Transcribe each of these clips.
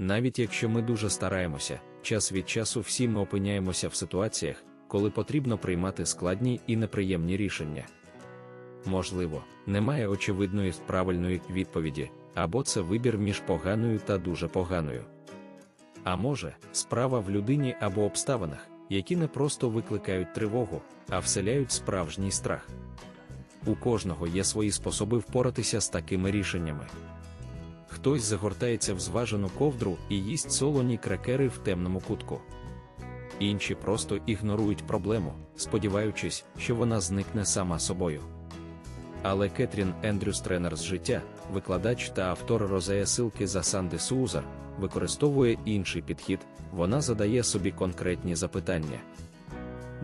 Навіть якщо ми дуже стараємося, час від часу всі ми опиняємося в ситуаціях, коли потрібно приймати складні і неприємні рішення. Можливо, немає очевидної правильної відповіді, або це вибір між поганою та дуже поганою. А може, справа в людині або обставинах, які не просто викликають тривогу, а вселяють справжній страх. У кожного є свої способи впоратися з такими рішеннями. Хтось загортається в зважену ковдру і їсть солоні крекери в темному кутку. Інші просто ігнорують проблему, сподіваючись, що вона зникне сама собою. Але Кетрін Ендрюс, тренер з життя, викладач та автор розея силки за Санди Суузар, використовує інший підхід, вона задає собі конкретні запитання.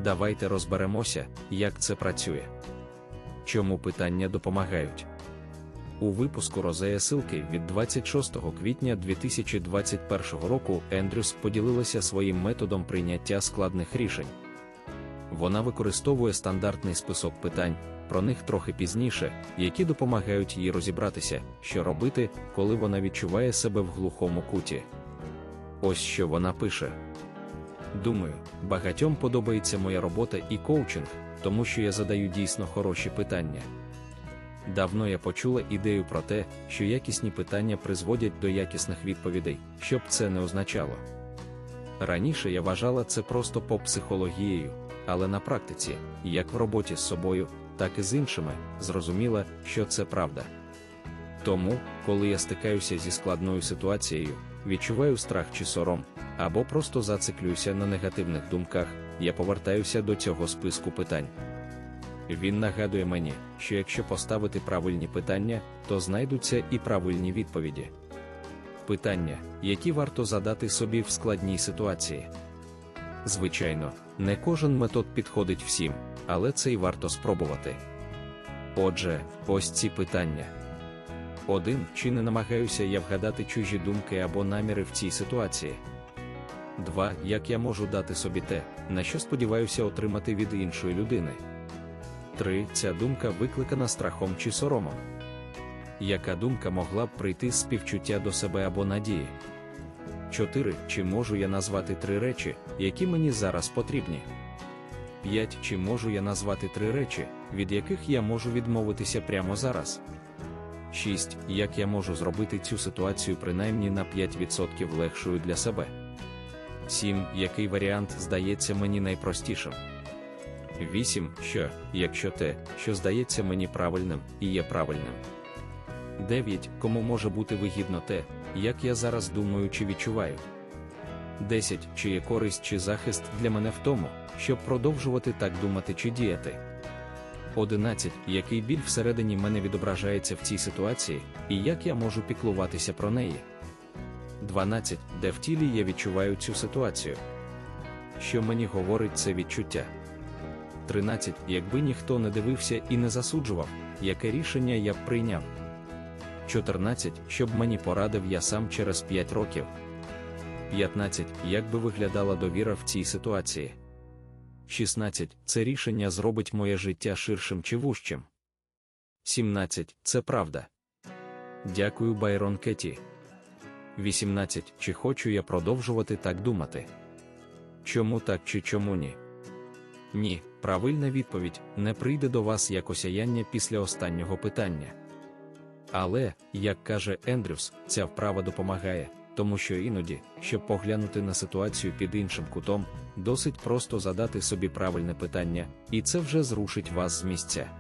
Давайте розберемося, як це працює. Чому питання допомагають? У випуску Розея Силки від 26 квітня 2021 року Ендрюс поділилася своїм методом прийняття складних рішень. Вона використовує стандартний список питань, про них трохи пізніше, які допомагають їй розібратися, що робити, коли вона відчуває себе в глухому куті. Ось що вона пише. Думаю, багатьом подобається моя робота і коучинг, тому що я задаю дійсно хороші питання. Давно я почула ідею про те, що якісні питання призводять до якісних відповідей, що б це не означало. Раніше я вважала це просто поп-психологією, але на практиці, як в роботі з собою, так і з іншими, зрозуміла, що це правда. Тому, коли я стикаюся зі складною ситуацією, відчуваю страх чи сором, або просто зациклююся на негативних думках, я повертаюся до цього списку питань. Він нагадує мені, що якщо поставити правильні питання, то знайдуться і правильні відповіді. Питання, які варто задати собі в складній ситуації. Звичайно, не кожен метод підходить всім, але це й варто спробувати. Отже, ось ці питання. 1. Чи не намагаюся я вгадати чужі думки або наміри в цій ситуації? 2. Як я можу дати собі те, на що сподіваюся отримати від іншої людини? 3. Ця думка викликана страхом чи соромом. Яка думка могла б прийти з співчуття до себе або надії? 4. Чи можу я назвати три речі, які мені зараз потрібні? 5. Чи можу я назвати три речі, від яких я можу відмовитися прямо зараз? 6. Як я можу зробити цю ситуацію принаймні на 5% легшою для себе? 7. Який варіант здається мені найпростішим? 8. Що, якщо те, що здається мені правильним, і є правильним? 9. Кому може бути вигідно те, як я зараз думаю чи відчуваю? 10. Чи є користь чи захист для мене в тому, щоб продовжувати так думати чи діяти? 11. Який біль всередині мене відображається в цій ситуації, і як я можу піклуватися про неї? 12. Де в тілі я відчуваю цю ситуацію? Що мені говорить це відчуття? 13. Якби ніхто не дивився і не засуджував, яке рішення я б прийняв? 14. Щоб мені порадив я сам через 5 років. 15. Як би виглядала довіра в цій ситуації? 16. Це рішення зробить моє життя ширшим чи вужчим. 17. Це правда. Дякую, Байрон Кеті. 18. Чи хочу я продовжувати так думати? Чому так чи чому ні? Ні, правильна відповідь не прийде до вас як осяяння після останнього питання. Але, як каже Ендрюс, ця вправа допомагає, тому що іноді, щоб поглянути на ситуацію під іншим кутом, досить просто задати собі правильне питання, і це вже зрушить вас з місця.